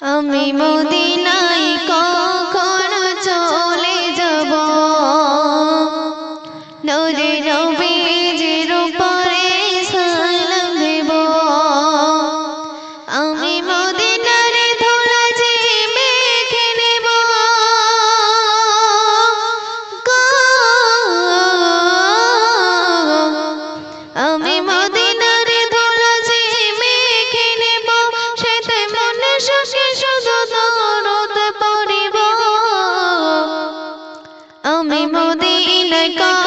আমি Medina oh মোদিনায়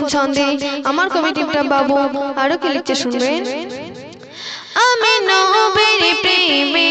প্রথম ছন্দে আমার কবি টিপটা বাবু আরও কি লিখছে শুনবেন? আমি নবের প্রেমে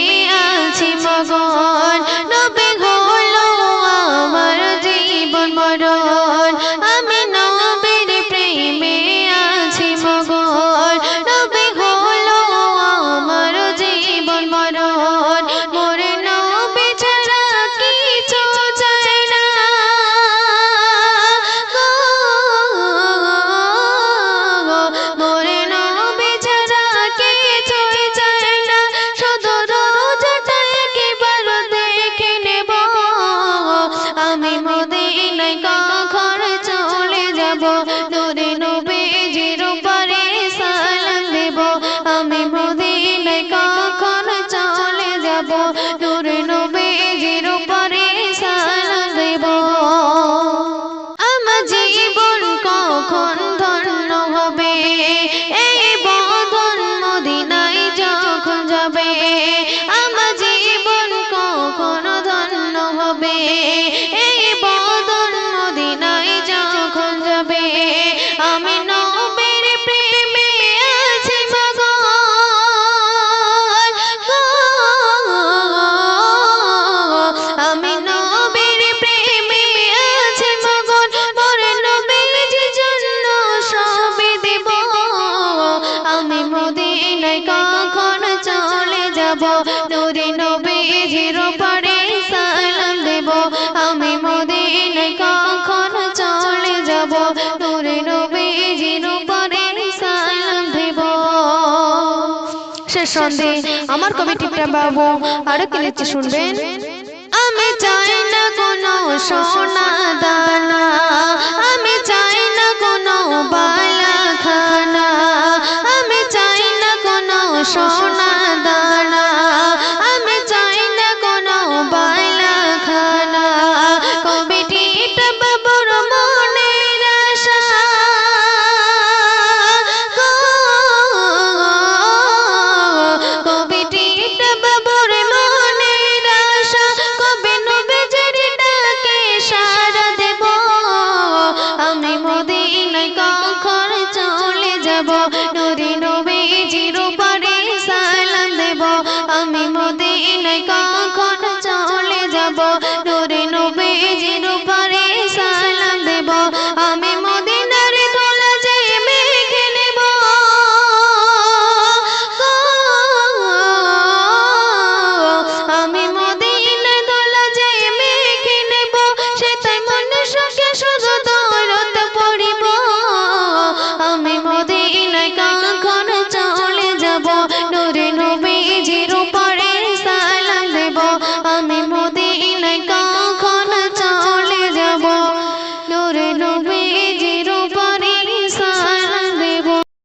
সন্ধে, আমার কমিটি বাবু, আরও কি শুনবেন? আমি চাই না কোনো সোনা দানা, আমি চাই না